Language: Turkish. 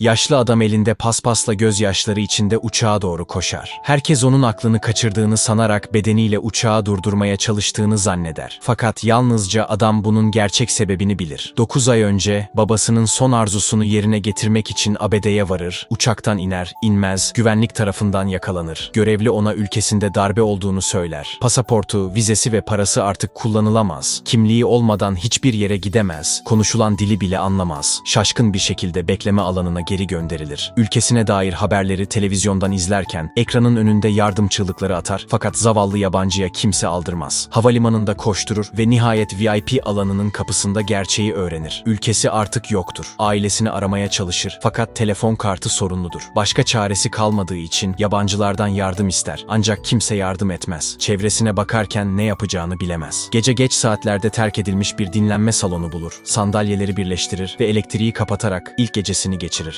Yaşlı adam elinde paspasla gözyaşları içinde uçağa doğru koşar. Herkes onun aklını kaçırdığını sanarak bedeniyle uçağı durdurmaya çalıştığını zanneder. Fakat yalnızca adam bunun gerçek sebebini bilir. 9 ay önce babasının son arzusunu yerine getirmek için ABD'ye varır, uçaktan iner, inmez, güvenlik tarafından yakalanır. Görevli ona ülkesinde darbe olduğunu söyler. Pasaportu, vizesi ve parası artık kullanılamaz. Kimliği olmadan hiçbir yere gidemez. Konuşulan dili bile anlamaz. Şaşkın bir şekilde bekleme alanına geri gönderilir. Ülkesine dair haberleri televizyondan izlerken ekranın önünde yardım çığlıkları atar fakat zavallı yabancıya kimse aldırmaz. Havalimanında koşturur ve nihayet VIP alanının kapısında gerçeği öğrenir. Ülkesi artık yoktur. Ailesini aramaya çalışır fakat telefon kartı sorunludur. Başka çaresi kalmadığı için yabancılardan yardım ister ancak kimse yardım etmez. Çevresine bakarken ne yapacağını bilemez. Gece geç saatlerde terk edilmiş bir dinlenme salonu bulur. Sandalyeleri birleştirir ve elektriği kapatarak ilk gecesini geçirir.